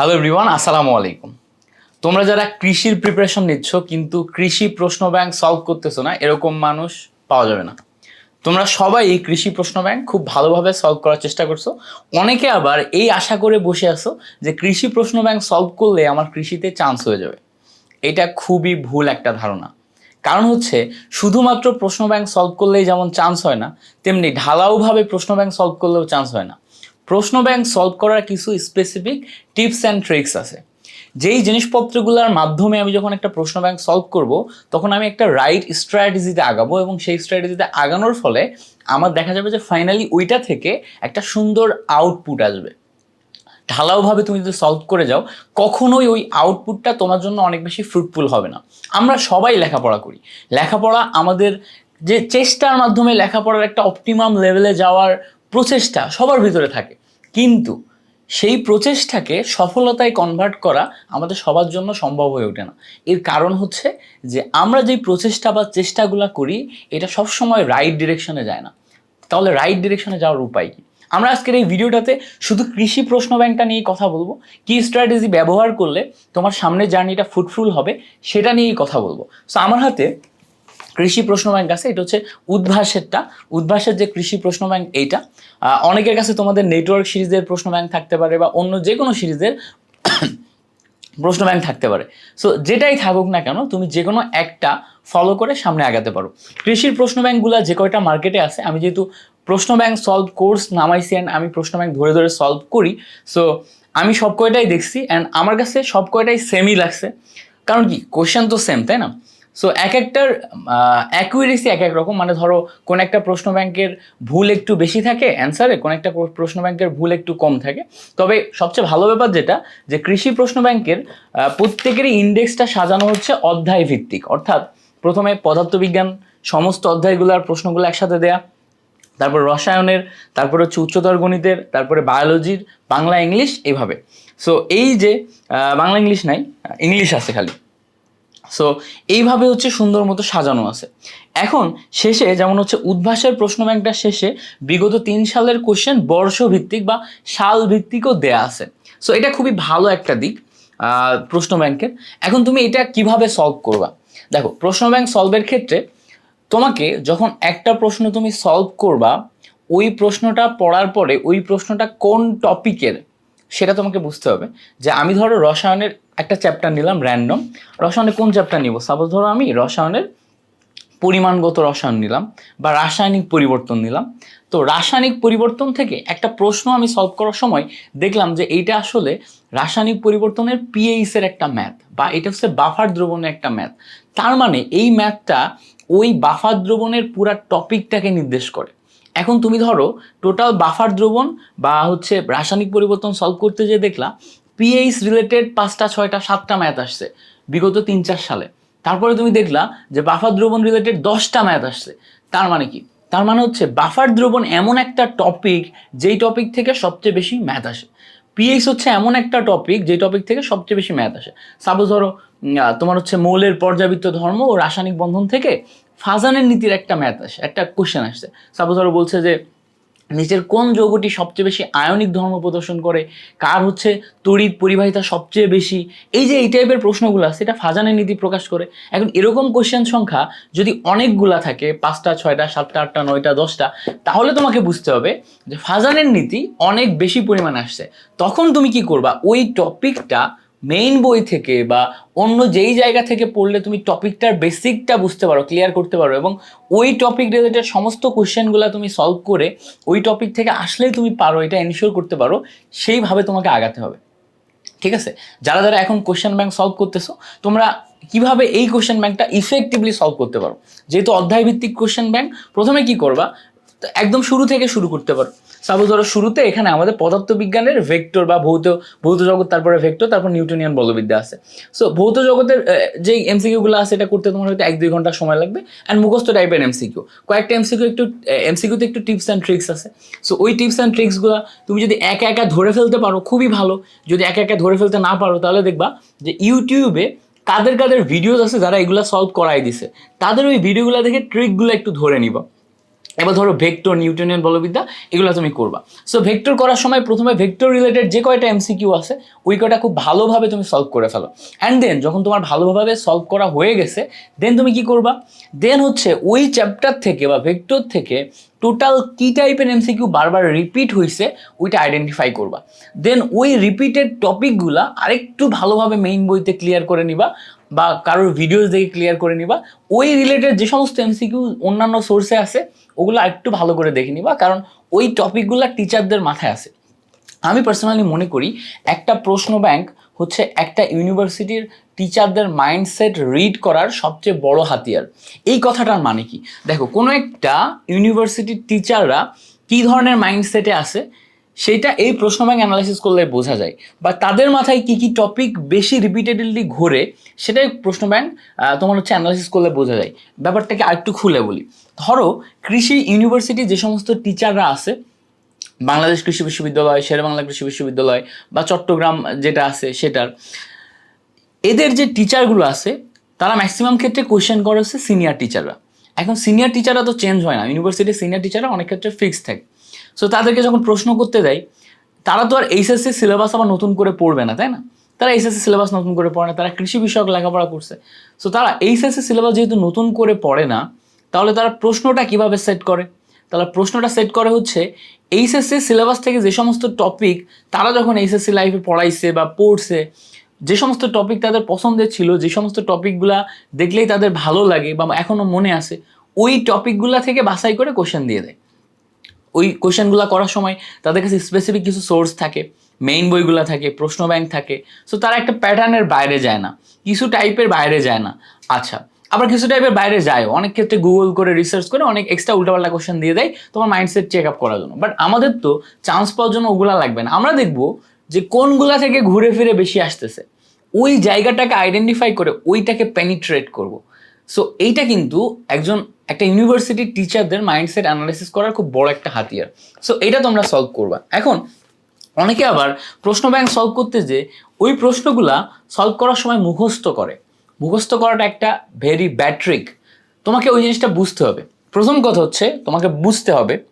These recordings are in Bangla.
হ্যালো এভরিওয়ান আসসালামু আলাইকুম। তোমরা যারা কৃষির প্রিপারেশন নিচ্ছ, কিন্তু কৃষি প্রশ্ন ব্যাংক সলভ করতেছো না, এরকম মানুষ পাওয়া যাবে না। তোমরা সবাই এই কৃষি প্রশ্ন ব্যাংক খুব ভালোভাবে সলভ করার চেষ্টা করছ। অনেকে আবার এই আশা করে বসে আছো যে কৃষি প্রশ্ন ব্যাংক সলভ করলে আমার কৃষিতে চান্স হয়ে যাবে। এটা খুবই ভুল একটা ধারণা। কারণ হচ্ছে, শুধুমাত্র প্রশ্ন ব্যাংক সলভ করলেই যেমন চান্স হয় না, তেমনি ঢালাওভাবে প্রশ্ন ব্যাংক সলভ করলেও চান্স হয় না। প্রশ্ন ব্যাংক সলভ করার কিছু স্পেসিফিক টিপস অ্যান্ড ট্রিক্স আছে। যেই জিনিসপত্রগুলোর মাধ্যমে আমি যখন একটা প্রশ্ন ব্যাংক সলভ করব, তখন আমি একটা রাইট স্ট্র্যাটেজিতে আগাবো এবং সেই স্ট্র্যাটেজিতে আগানোর ফলে আমার দেখা যাবে যে ফাইনালি ওইটা থেকে একটা সুন্দর আউটপুট আসবে। ঢালাওভাবে তুমি যদি সলভ করে যাও, কখনোই ওই আউটপুটটা তোমার জন্য অনেক বেশি ফ্রুটফুল হবে না। আমরা সবাই লেখাপড়া করি। লেখাপড়া আমাদের যে চেষ্টার মাধ্যমে লেখাপড়ার একটা অপটিমাম লেভেলে যাওয়ার প্রচেষ্টা সবার ভিতরে থাকে। কিন্তু সেই প্রচেষ্টাকে সফলতায় কনভার্ট করা আমাদের সবার জন্য সম্ভব হয়ে ওঠে না। এর কারণ হচ্ছে যে আমরা যেই প্রচেষ্টা বা চেষ্টাগুলো করি, এটা সবসময় রাইট ডিরেকশনে যায় না। তাহলে রাইট ডিরেকশনে যাওয়ার উপায় কি? আমরা আজকের এই ভিডিওটাতে শুধু কৃষি প্রশ্ন ব্যাংকটা নিয়ে কথা বলব। কি স্ট্র্যাটেজি ব্যবহার করলে তোমার সামনে জার্নিটা ফ্রুটফুল হবে, সেটা নিয়েই কথা বলব। সো আমার হাতে কৃষি প্রশ্ন ব্যাংক আছে, এটা হচ্ছে উদ্ভাসেরটা। উদ্ভাসের যে কৃষি প্রশ্ন ব্যাংক এইটা অনেকের কাছে তোমাদের নেটওয়ার্ক সিরিজের প্রশ্ন ব্যাংক থাকতে পারে বা অন্য যে কোনো সিরিজের প্রশ্ন ব্যাংক থাকতে পারে। সো যেটাই থাকুক না কেন, তুমি যে কোনো একটা ফলো করে সামনে আগাতে পারো। কৃষির প্রশ্ন ব্যাংকগুলো যে কয়টা মার্কেটে আছে, আমি যেহেতু প্রশ্ন ব্যাংক সলভ কোর্স নামাইছি অ্যান্ড আমি প্রশ্ন ব্যাংক ধরে ধরে সলভ করি সো আমি সব কয়টাই দেখছি অ্যান্ড আমার কাছে সব কয়টাই সেমই লাগছে। কারণ কি? কোশ্চেন তো সেম তাই না? সো এক একটার অ্যাকুরেসি এক এক রকম। মানে ধরো, কোন একটা প্রশ্ন ব্যাংকের ভুল একটু বেশি থাকে অ্যান্সারে কোন একটা প্র- প্রশ্ন ব্যাংকের ভুল একটু কম থাকে। তবে সবচেয়ে ভালো ব্যাপার যেটা, যে কৃষি প্রশ্ন ব্যাংকের প্রত্যেকেরই ইন্ডেক্সটা সাজানো হচ্ছে অধ্যায় ভিত্তিক অর্থাৎ প্রথমে পদার্থবিজ্ঞান, সমস্ত অধ্যায়গুলোর প্রশ্নগুলো একসাথে দেয়া, তারপর রসায়নের, তারপর হচ্ছে উচ্চতর গণিতের, তারপরে বায়োলজির, বাংলা, ইংলিশ এভাবে। সো এই যে বাংলা, ইংলিশ নাই, ইংলিশ আছে খালি। সো এইভাবে হচ্ছে সুন্দর মতো সাজানো আছে। এখন শেষে যেমন হচ্ছে উদ্ভাসের প্রশ্ন ব্যাংকটা শেষে বিগত তিন সালের কোশ্চেন বর্ষ ভিত্তিক বা সাল ভিত্তিকও দেয়া আছে। সো এটা খুবই ভালো একটা দিক প্রশ্ন ব্যাংকের এখন তুমি এটা কীভাবে সলভ করবা? দেখো প্রশ্ন ব্যাংক সলভের ক্ষেত্রে তোমাকে যখন একটা প্রশ্ন তুমি সলভ করবা, ওই প্রশ্নটা পড়ার পরে ওই প্রশ্নটা কোন টপিকের সেটা তোমাকে বুঝতে হবে। যে আমি ধরো রসায়নের একটা চ্যাপ্টার নিলাম র্যান্ডম রসায়নে কোন চ্যাপ্টার নিব? সাপোজ ধরো আমি রসায়নের পরিমাণগত রসায়ন নিলাম বা রাসায়নিক পরিবর্তন নিলাম। তো রাসায়নিক পরিবর্তন থেকে একটা প্রশ্ন আমি সলভ করার সময় দেখলাম যে এইটা আসলে রাসায়নিক পরিবর্তনের পিএইচ এর একটা ম্যাথ বা এটা হচ্ছে বাফার দ্রবণের একটা ম্যাথ তার মানে এই ম্যাথটা ওই বাফার দ্রবণের পুরা টপিকটাকে নির্দেশ করে। এখন তুমি ধরো টোটাল বাফার দ্রবণ বা হচ্ছে রাসায়নিক পরিবর্তন সলভ করতে যে দেখলা পিএইচ রিলেটেড পাঁচটা, ছয়টা, সাতটা ম্যাথ আসছে, বিগত তিন চার সালে। তারপরে তুমি দেখলা যে বাফার দ্রবণ রিলেটেড দশটা ম্যাথ আসছে। তার মানে কি? তার মানে হচ্ছে বাফার দ্রবণ এমন একটা টপিক যেই টপিক থেকে সবচেয়ে বেশি ম্যাথ আসে। পিএইচ হচ্ছে এমন একটা টপিক যে টপিক থেকে সবচেয়ে বেশি ম্যাথ আসে। সাপোজ ধরো তোমার হচ্ছে মৌলের পর্যাবৃত্ত ধর্ম ও রাসায়নিক বন্ধন থেকে ফাজানের নীতির একটা ম্যাথ আসে, একটা কোশ্চেন আসছে। সাপোজ ধরো বলছে যে নিচের কোন যৌগটি সবচেয়ে বেশি আয়নিক ধর্ম প্রদর্শন করে? কার হচ্ছে তড়িৎ পরিবাহিতা সবচেয়ে বেশি? এই যে এই টাইপের প্রশ্নগুলো আছে এটা ফাজানের নীতি প্রকাশ করে। এখন এরকম কোশ্চেন সংখ্যা যদি অনেকগুলা থাকে, পাঁচটা, ছয়টা, সাতটা, আটটা, নয়টা, দশটা, তাহলে তোমাকে বুঝতে হবে যে ফাজানের নীতি অনেক বেশি পরিমাণে আসছে। তখন তুমি কি করবা? ওই টপিকটা মেইন বই থেকে বা অন্য যেই জায়গা থেকে পড়লে তুমি টপিকটার বেসিকটা বুঝতে পারো ক্লিয়ার করতে পারো এবং ওই টপিক রিলেটেড সমস্ত কোশ্চেনগুলো তুমি সলভ করে ওই টপিক থেকে আসলেই তুমি পারো, এটা এনশিওর করতে পারো, সেইভাবে তোমাকে আগাতে হবে। ঠিক আছে? যারা যারা এখন কোশ্চেন ব্যাংক সলভ করতেছো, তোমরা কীভাবে এই কোশ্চেন ব্যাংকটা ইফেক্টিভলি সলভ করতে পারো? যেহেতু অধ্যায় ভিত্তিক কোশ্চেন ব্যাংক প্রথমে কি করবা? একদম শুরু থেকে শুরু করতে পারো। সাপোজ ধরো শুরুতে এখানে আমাদের পদার্থবিজ্ঞানের ভেক্টর বা ভৌত ভৌত জগৎ, তারপরে ভেক্টর তারপর নিউটনিয়ান বলবিদ্যা আছে। সো ভৌত জগতের যে এমসিকিউগুলো আছে, এটা করতে তোমার হয়তো এক দুই ঘণ্টা সময় লাগবে। অ্যান্ড মুখস্থ টাইপের এমসিকিউ কয়েকটা এমসিকিউ একটু এমসিকিউতে একটু টিপস অ্যান্ড ট্রিক্স আছে। সো ওই টিপস অ্যান্ড ট্রিক্সগুলো তুমি যদি একা একা ধরে ফেলতে পারো, খুবই ভালো। যদি একা একা ধরে ফেলতে না পারো, তাহলে দেখবা যে ইউটিউবে কাদের কাদের ভিডিওস আছে যারা এগুলো সলভ করাই দিছে। তাদের ওই ভিডিওগুলো দেখে ট্রিকগুলো একটু ধরে নিবা। এবার ধরো ভেক্টর নিউটনিয়ান বলবিদ্যা, এগুলো তুমি করবা। সো ভেক্টর করার সময় প্রথমে ভেক্টর রিলেটেড যে কয়টা এমসিকিউ আছে, ওই কয়টা খুব ভালোভাবে তুমি সলভ করে ফেলো। অ্যান্ড দেন যখন তোমার ভালোভাবে সলভ করা হয়ে গেছে দেন তুমি কি করবা? দেন হচ্ছে ওই চ্যাপ্টার থেকে বা ভেক্টর থেকে টোটাল কি টাইপের এমসিকিউ বারবার রিপিট হয়েছে ওইটা আইডেন্টিফাই করবা। দেন ওই রিপিটেড টপিকগুলা আরেকটু ভালোভাবে মেইন বইতে ক্লিয়ার করে নিবা। বা কারোর ভিডিওস দেখে ক্লিয়ার করে নিবা। ওই রিলেটেড যে সমস্ত এমসিকিউ অন্যান্য সোর্সে আছে, ওগুলো একটু ভালো করে দেখে নিবা, কারণ ওই টপিকগুলো টিচারদের মাথায় আছে। আমি পার্সোনালি মনে করি একটা প্রশ্ন ব্যাংক হচ্ছে একটা ইউনিভার্সিটির টিচারদের মাইন্ডসেট রিড করার সবচেয়ে বড় হাতিয়ার। এই কথাটার মানে কি? দেখো, কোনো একটা ইউনিভার্সিটির টিচাররা কী ধরনের মাইন্ডসেটে আছে? সেইটা এই প্রশ্ন ব্যাংক অ্যানালাইসিস করলে বোঝা যায়। বা তাদের মাথায় কি কি টপিক বেশি রিপিটেডলি ঘোরে, সেটাই প্রশ্ন ব্যাংক তোমার হচ্ছে অ্যানালাইসিস করলে বোঝা যায়। ব্যাপারটাকে আরেকটু খুলে বলি। ধরো, কৃষি ইউনিভার্সিটি যে সমস্ত টিচাররা আছে, বাংলাদেশ কৃষি বিশ্ববিদ্যালয় শেরে বাংলা কৃষি বিশ্ববিদ্যালয় বা চট্টগ্রাম যেটা আছে সেটার, এদের যে টিচারগুলো আছে, তারা ম্যাক্সিমাম ক্ষেত্রে কোয়েশ্চেন করে হচ্ছে সিনিয়র টিচাররা এখন সিনিয়র টিচাররা তো চেঞ্জ হয় না। ইউনিভার্সিটির সিনিয়র টিচাররা অনেক ক্ষেত্রে ফিক্স থাকে। সো তাদেরকে যখন প্রশ্ন করতে দেয়, তারা তো আর এইচএসসি সিলেবাস আবার নতুন করে পড়বে না, তাই না? তারা এইচএসসি সিলেবাস নতুন করে পড়ে না, তারা কৃষি বিষয়ক লেখাপড়া করছে। সো তারা এইচএসসি সিলেবাস যেহেতু নতুন করে পড়ে না, তাহলে তারা প্রশ্নটা কীভাবে সেট করে? তাহলে প্রশ্নটা সেট করে হচ্ছে এইচএসসি সিলেবাস থেকে যে সমস্ত টপিক তারা যখন এইচএসসি লাইফে পড়াইছে বা পড়ছে, যে সমস্ত টপিক তাদের পছন্দের ছিল, যে সমস্ত টপিকগুলা দেখলেই তাদের ভালো লাগে বা এখনও মনে আছে, ওই টপিকগুলা থেকে বাছাই করে কোশ্চেন দিয়ে দেয়। ওই কোশ্চেনগুলো করার সময় তাদের কাছে স্পেসিফিক কিছু সোর্স থাকে মেইন বইগুলো থাকে, প্রশ্ন ব্যাংক থাকে সো তারা একটা প্যাটার্নের বাইরে যায় না, কিছু টাইপের বাইরে যায় না। আচ্ছা আবার কিছু টাইপের বাইরে যায় অনেক ক্ষেত্রে গুগল করে রিসার্চ করে অনেক এক্সট্রা উল্টাপাল্টা কোশ্চেন দিয়ে দেয়, তোমার মাইন্ডসেট চেক আপ করার জন্য। বাট আমাদের তো চান্স পাওয়ার জন্য ওগুলা লাগবে না। আমরা দেখব যে কোনগুলা থেকে ঘুরে ফিরে বেশি আসতেছে। ওই জায়গাটাকে আইডেন্টিফাই করে ওইটাকে পেনিট্রেট করব। সো এইটা কিন্তু একজন একটা ইউনিভার্সিটির টিচারদের মাইন্ডসেট অ্যানালাইসিস করার খুব বড় একটা হাতিয়ার। সো এটা তোমরা সলভ করবা। এখন, অনেকে আবার প্রশ্ন ব্যাংক সলভ করতে যে, ওই প্রশ্নগুলা সলভ করার সময় মুখস্থ করে। মুখস্থ করাটা একটা ভেরি ব্যাড ট্রিক তোমাকে ওই জিনিসটা বুঝতে হবে। প্রথম কথা হচ্ছে, তোমাকে বুঝতে হবে।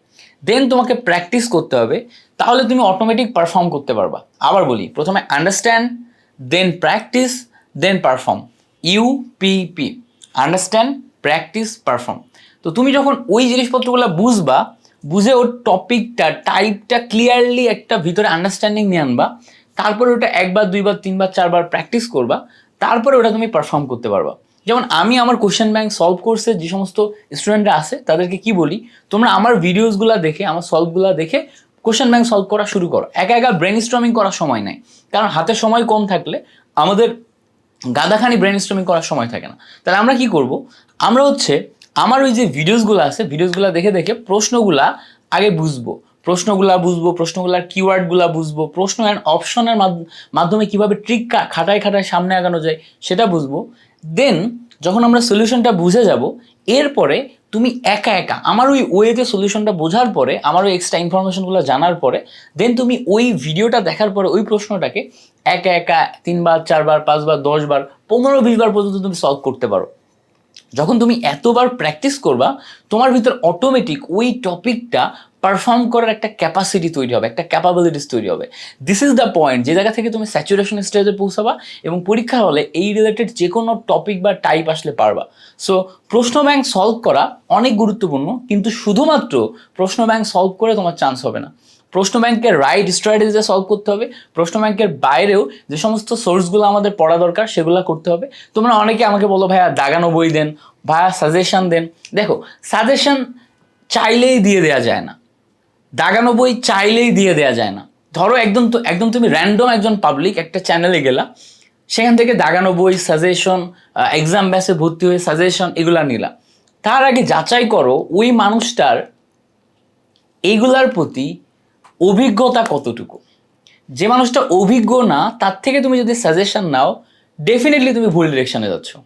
দেন তোমাকে প্র্যাকটিস করতে হবে। তাহলে তুমি অটোমেটিক পারফর্ম করতে পারবা। আবার বলি, প্রথমে understand then practice then perform UPP understand practice perform তো তুমি যখন ওই জিনিসপত্রগুলো বুঝবা, বুঝে ওর টপিকটা টাইপটা ক্লিয়ারলি একটা ভিতরে আন্ডারস্ট্যান্ডিং নিয়ে আনবা, তারপরে ওটা একবার, দুইবার, তিনবার, চারবার প্র্যাকটিস করবা, তারপরে ওটা তুমি পারফর্ম করতে পারবা। যেমন আমি আমার কোশ্চেন ব্যাংক সলভ কোর্সে যে সমস্ত স্টুডেন্টরা আছে, তাদেরকে কি বলি? তোমরা আমার ভিডিওসগুলো দেখে, আমার সলভগুলো দেখে কোশ্চেন ব্যাংক সলভ করা শুরু করো। একা একা ব্রেন স্ট্রমিং করার সময় নাই। কারণ হাতে সময় কম থাকলে আমাদের গাদাখানি ব্রেন স্ট্রমিং করার সময় থাকে না। তাহলে আমরা কি করব? আমরা হচ্ছে আমার ওই যে ভিডিওসগুলো আছে ভিডিওসগুলো দেখে দেখে প্রশ্নগুলা আগে বুঝব। প্রশ্নগুলা বুঝব, প্রশ্নগুলার কিওয়ার্ডগুলা বুঝব, প্রশ্ন অ্যান্ড অপশনের মাধ্যমে কীভাবে ট্রিক খাটায় খাটায় সামনে আগানো যায় সেটা বুঝব। দেন যখন আমরা সলিউশনটা বুঝে যাব, এরপরে তুমি একা একা, আমার ওই ওয়েতে সলিউশনটা বোঝার পরে, আমার ওই এক্সট্রা ইনফরমেশনগুলো জানার পরে দেন তুমি ওই ভিডিওটা দেখার পরে ওই প্রশ্নটাকে একা একা তিনবার, চারবার, পাঁচবার, দশবার, পনেরো, বিশবার পর্যন্ত তুমি সলভ করতে পারো। যখন তুমি এতবার প্র্যাকটিস করবা, তোমার ভিতর অটোমেটিক ওই টপিকটা পারফর্ম করার একটা ক্যাপাসিটি তৈরি হবে, একটা ক্যাপাবিলিটিস তৈরি হবে। দিস ইজ দ্য পয়েন্ট যে জায়গা থেকে তুমি স্যাচুরেশন স্টেজে পৌঁছাবা এবং পরীক্ষা হলে এই রিলেটেড যে কোনো টপিক বা টাইপ আসলে পারবা। সো প্রশ্ন ব্যাংক সলভ করা অনেক গুরুত্বপূর্ণ, কিন্তু শুধুমাত্র প্রশ্ন ব্যাংক সলভ করে তোমার চান্স হবে না। প্রশ্ন ব্যাংকের রাইট স্ট্র্যাটেজিতে সলভ করতে হবে। প্রশ্ন ব্যাংকের বাইরেও যে সমস্ত সোর্সগুলো আমাদের পড়া দরকার, সেগুলো করতে হবে। তোমরা অনেকে আমাকে বলো, ভাইয়া দাগানো বই দেন, ভাইয়া সাজেশন দেন। দেখো সাজেশন চাইলেই দিয়ে দেওয়া যায় না। দাগানো বই চাইলেই দিয়ে দেওয়া যায় না। ধরো একদম তো, একদম তুমি র্যান্ডম একজন পাবলিক একটা চ্যানেলে গেলা, সেখান থেকে দাগানো বই সাজেশন এক্সাম ব্যাসে ভর্তি হয়ে সাজেশন এগুলা নিলা। তার আগে যাচাই করো, ওই মানুষটার এইগুলার প্রতি অভিজ্ঞতা কতটুকু? যে মানুষটা অভিজ্ঞ না, তার থেকে তুমি যদি সাজেশন নাও ডেফিনেটলি তুমি ভুল ডিরেকশনে যাচ্ছ।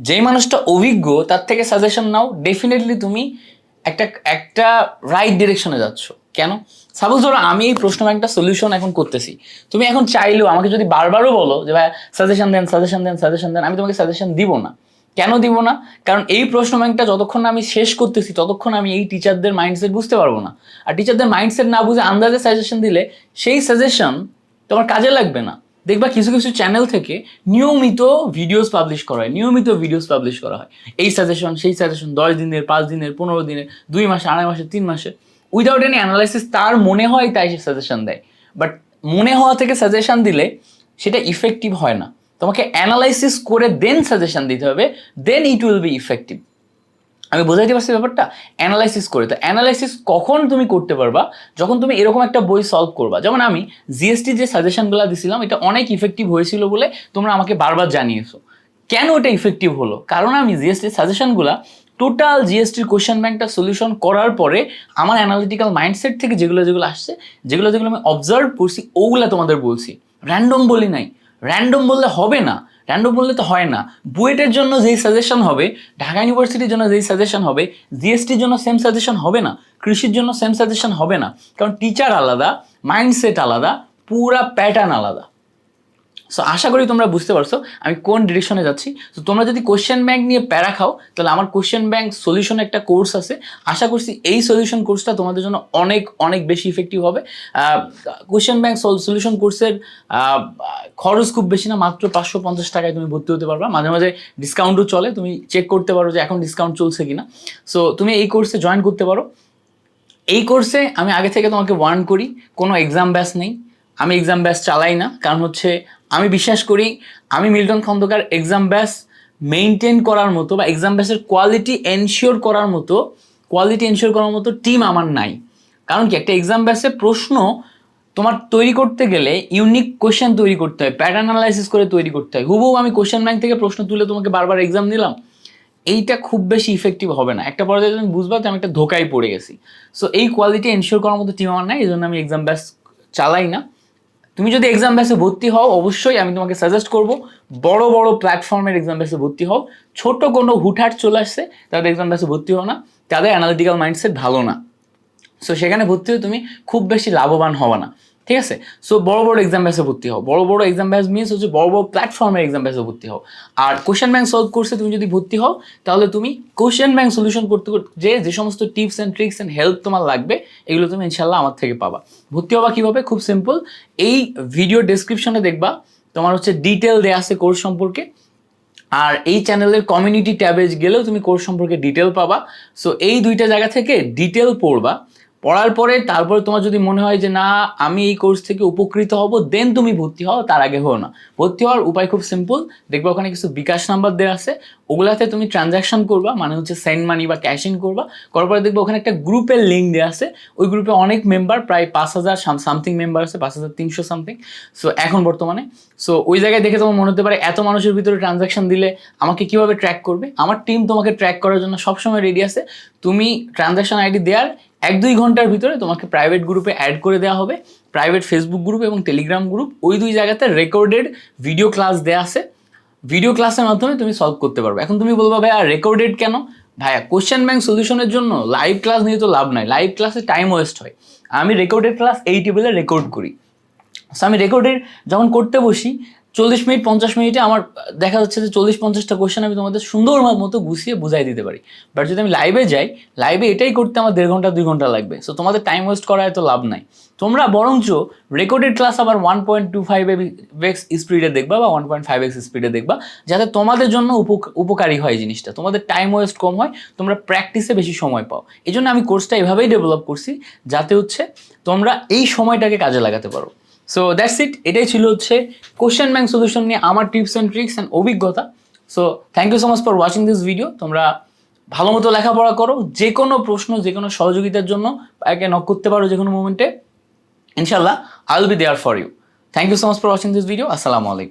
যেই মানুষটা অভিজ্ঞ, তার থেকে সাজেশন নাও ডেফিনেটলি তুমি একটা একটা রাইট ডিরেকশনে যাচ্ছ। কেন? সাপোজ ধরো আমি এই প্রশ্ন একটা সলিউশন এখন করতেছি। তুমি এখন চাইলেও আমাকে যদি বারবারও বলো যে, ভাই সাজেশন দেন সাজেশন দেন সাজেশন দেন, আমি তোমাকে সাজেশন দিব না। কেন দিব না? কারণ এই প্রশ্ন ব্যাংকটা যতক্ষণ আমি শেষ করতেছি, ততক্ষণ আমি এই টিচারদের মাইন্ডসেট বুঝতে পারব না। আর টিচারদের মাইন্ডসেট না বুঝে আন্দাজে সাজেশন দিলে সেই সাজেশন তোমার কাজে লাগবে না। দেখবা কিছু কিছু চ্যানেল থেকে নিয়মিত ভিডিওস পাবলিশ করা হয়, নিয়মিত ভিডিওস পাবলিশ করা হয়। এই সাজেশন সেই সাজেশন দশ দিনের, পাঁচ দিনের, পনেরো দিনের, দুই মাসে, আড়াই মাসে, তিন মাসে। উইদাউট এনি অ্যানালাইসিস তার মনে হয় তাই সে সাজেশন দেয়। বাট মনে হওয়া থেকে সাজেশন দিলে সেটা ইফেক্টিভ হয় না। তোমাকে অ্যানালাইসিস করে দেন সাজেশন দিতে হবে then it will be effective আমি বোঝাইতে পারছি ব্যাপারটা? অ্যানালাইসিস করে। তো অ্যানালাইসিস কখন তুমি করতে পারবা? যখন তুমি এরকম একটা বই সলভ করবা। যেমন আমি জিএসটি যে সাজেশনগুলো দিছিলাম, এটা অনেক ইফেক্টিভ হয়েছিল বলে তোমরা আমাকে বারবার জানিয়েছো। কেন এটা ইফেক্টিভ হলো? কারণ আমি জিএসটির সাজেশনগুলো টোটাল জিএসটির কোশ্চেন ব্যাংকটা সলিউশন করার পরে আমার অ্যানালিটিক্যাল মাইন্ডসেট থেকে যেগুলো যেগুলো আসছে, যেগুলো যেগুলো আমি অবজার্ভ করছি, ওগুলো তোমাদের বলছি। র্যান্ডম বলি নাই। র্যান্ডম বললে হবে না। র্যান্ডম বললে তো হয় না। বুয়েটের জন্য যেই সাজেশন হবে, ঢাকা ইউনিভার্সিটির জন্য যেই সাজেশন হবে জিএসটির জন্য সেম সাজেশন হবে না। কৃষির জন্য সেম সাজেশন হবে না। কারণ টিচার আলাদা মাইন্ডসেট আলাদা, পুরা প্যাটার্ন আলাদা। সো আশা করি তোমরা বুঝতে পারছ আমি কোন ডিরেকশনে যাচ্ছি। তো তোমরা যদি কোশ্চেন ব্যাংক নিয়ে প্যারা খাও, তাহলে আমার কোশ্চেন ব্যাংক সলিউশন একটা কোর্স আছে। আশা করছি এই সলিউশন কোর্সটা তোমাদের জন্য অনেক অনেক বেশি ইফেক্টিভ হবে। কোশ্চেন ব্যাংক সলিউশন কোর্সের খরচ খুব বেশি না, মাত্র পাঁচশো পঞ্চাশ টাকায় তুমি ভর্তি হতে পারবা। মাঝে মাঝে ডিসকাউন্টও চলে, তুমি চেক করতে পারো যে এখন ডিসকাউন্ট চলছে কিনা। সো তুমি এই কোর্সে জয়েন করতে পারো। এই কোর্সে আমি আগে থেকে তোমাকে ওয়ার্ন করি, কোনো এক্সাম ব্যাস নেই। আমি এক্সাম ব্যাস চালাই না, কারণ হচ্ছে আমি বিশ্বাস করি আমি মিল্টন খন্দকার এক্সাম ব্যাস মেনটেন করার মতো বা এক্সাম ব্যাসের কোয়ালিটি এনশিওর করার মতো কোয়ালিটি এনশিওর করার মতো টিম আমার নাই। কারণ কি? একটা এক্সাম ব্যাসে প্রশ্ন তোমার তৈরি করতে গেলে ইউনিক কোশ্চেন তৈরি করতে হয় প্যাটার্ন অ্যানালাইসিস করে তৈরি করতে হয়। হুবহু আমি কোশ্চেন ব্যাংক থেকে প্রশ্ন তুলে তোমাকে বারবার এক্সাম দিলাম। এইটা খুব বেশি ইফেক্টিভ হবে না। একটা পর্যায়ে তুমি বুঝবা যে আমি একটা ধোকায় পড়ে গেছি। সো এই কোয়ালিটি এনশিওর করার মতো টিম আমার নাই, এই জন্য আমি এক্সাম ব্যাস চালাই না। তুমি যদি এক্সাম ব্যাসে ভর্তি হও, অবশ্যই আমি তোমাকে সাজেস্ট করব, বড় বড় প্ল্যাটফর্মের এক্সাম ব্যাসে ভর্তি হও। ছোট কোনো হুটহাট চলে আসছে, তাদের এক্সাম ব্যাসে ভর্তি হও না। তাদের অ্যানালিটিক্যাল মাইন্ডসেট ভালো না। সো সেখানে ভর্তি হয়ে তুমি খুব বেশি লাভবান হওয়া না। ঠিক আছে? সো বড় বড় এক্সাম ব্যাসে ভর্তি হও। বড় বড় এক্সাম ব্যাস মিনস হচ্ছে বড় বড় প্ল্যাটফর্মের এক্সাম ব্যাসে ভর্তি হও। আর কোশ্চেন ব্যাংক সলভ কোর্সে তুমি যদি ভর্তি হও, তাহলে তুমি কোশ্চেন ব্যাংক সলিউশন করতে যে যে সমস্ত tips and tricks and help তোমার লাগবে, এগুলো তুমি ইনশাল্লাহ আমার থেকে পাবা। ভর্তি হবা কীভাবে? খুব সিম্পল এই ভিডিও ডেসক্রিপশনে দেখবা তোমার হচ্ছে ডিটেল দেওয়া আছে কোর্স সম্পর্কে। আর এই চ্যানেলের কমিউনিটি ট্যাবে গেলেও তুমি কোর্স সম্পর্কে ডিটেল পাবা। সো এই দুইটা জায়গা থেকে ডিটেল পড়বা। পড়ার পরে তারপরে তোমার যদি মনে হয় যে, না, আমি এই কোর্স থেকে উপকৃত হব দেন তুমি ভর্তি হও, তার আগে হও না। ভর্তি হওয়ার উপায় খুব সিম্পল দেখবে ওখানে কিছু বিকাশ নাম্বার দেওয়া আছে। ওগুলাতে তুমি ট্রানজ্যাকশন করবা মানে হচ্ছে সেন্ড মানি বা ক্যাশ ইন করবা। করার পরে দেখবে ওখানে একটা গ্রুপের লিঙ্ক দেওয়া আছে। ওই গ্রুপে অনেক মেম্বার প্রায় পাঁচ হাজার সামথিং মেম্বার আছে, পাঁচ হাজার তিনশো সামথিং সো এখন বর্তমানে। সো ওই জায়গায় দেখে তোমার মনে হতে পারে, এত মানুষের ভিতরে ট্রানজ্যাকশন দিলে আমাকে কীভাবে ট্র্যাক করবে? আমার টিম তোমাকে ট্র্যাক করার জন্য সবসময় রেডি আছে। তুমি ট্রানজ্যাকশন আইডি দেওয়ার এক দুই ঘণ্টার ভিতরে তোমাকে প্রাইভেট গ্রুপে অ্যাড করে দেওয়া হবে। প্রাইভেট ফেসবুক গ্রুপ এবং টেলিগ্রাম গ্রুপ ওই দুই জায়গাতে রেকর্ডেড ভিডিও ক্লাস দেওয়া আছে। ভিডিও ক্লাসের মাধ্যমে তুমি সলভ করতে পারবে। এখন তুমি বলবা, ভাইয়া রেকর্ডেড কেন? ভাইয়া কোশ্চেন ব্যাংক সলিউশনের জন্য লাইভ ক্লাস নিয়ে তো লাভ নাই। লাইভ ক্লাসে টাইম ওয়েস্ট হয়। আমি রেকর্ডেড ক্লাস এই টেবিলে রেকর্ড করি। সো আমি রেকর্ডেড যখন করতে বসি চল্লিশ মিনিট, পঞ্চাশ মিনিটে আমার দেখা যাচ্ছে যে চল্লিশ, পঞ্চাশটা কোয়েশ্চেন আমি তোমাদের সুন্দর মতো গুছিয়ে বুঝাই দিতে পারি। বাট যদি আমি লাইভে যাই লাইভে এটাই করতে আমার দেড় ঘণ্টা, দুই ঘণ্টা লাগবে। সো তোমাদের টাইম ওয়েস্ট করা এত লাভ নাই। তোমরা বরঞ্চ রেকর্ডেড ক্লাস আবার one point two five x স্পিডে দেখবা বা ওয়ান পয়েন্ট ফাইভ এক্স স্পিডে দেখবা, যাতে তোমাদের জন্য উপ- উপকারী হয় জিনিসটা। তোমাদের টাইম ওয়েস্ট কম হয়, তোমরা প্র্যাকটিসে বেশি সময় পাও। এই জন্য আমি কোর্সটা এভাবেই ডেভেলপ করছি, যাতে হচ্ছে তোমরা এই সময়টাকে কাজে লাগাতে পারো। সো দ্যাটস ইট এটাই ছিল হচ্ছে কোশ্চেন ব্যাংক সলিউশন নিয়ে আমার টিপস অ্যান্ড ট্রিক্স অ্যান্ড অভিজ্ঞতা। So thank you so much for watching this video তোমরা ভালো মতো লেখাপড়া করো। যে কোনো প্রশ্ন যে কোনো সহযোগিতার জন্য একে নক করতে পারো যে কোনো মোমেন্টে ইনশাল্লাহ I will be there for you thank you so much for watching this video আসসালামু আলাইকুম